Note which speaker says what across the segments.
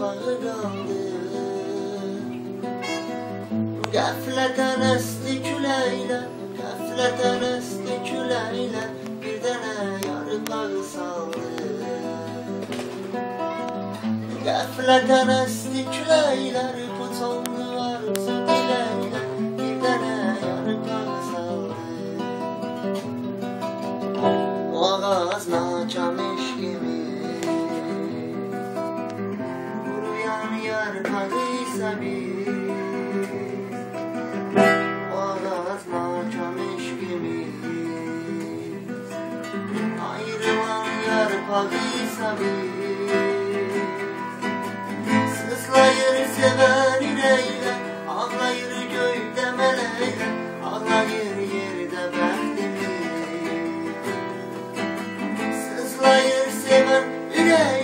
Speaker 1: bağlandı Qəflətən əsdi küləklə Qəflətən əsdi küləklə Bir dənə yarıqağı saldı. Qəflətən əsdi küləklər Puçanlı varsa biləklə Bir dənə yarıqağı saldı. O ağaz nakamış kimi Quruyan yarıqağı isə bir yarpağıysa biz Sızlayır seven yüreğiyle Ağlayır göğde meleğiyle Ağlayır yerde Sızlayır yüreğiyle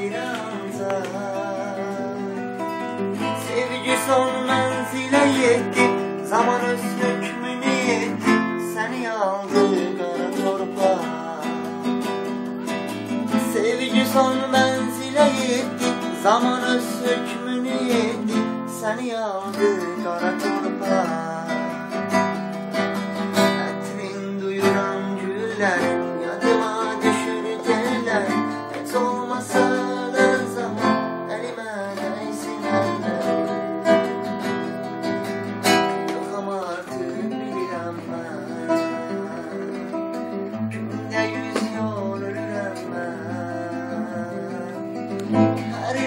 Speaker 1: ki son menzile yetti? Zaman öz hükmünü yetti Seni aldı kara torpağa Sevgi son menzile yetti? Zaman öz hükmünü yetti Seni aldı kara torpağa Etrin duyuran güller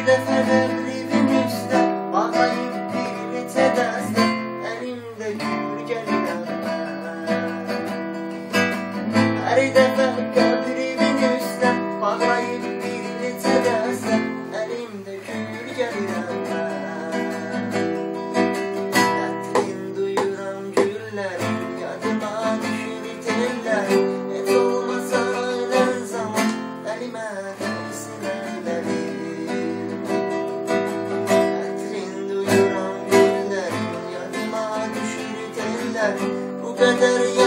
Speaker 1: dəfələr divin üstə Bağlayıb bir neçə dəstə Əlimdə gül gəlinə Куда дорога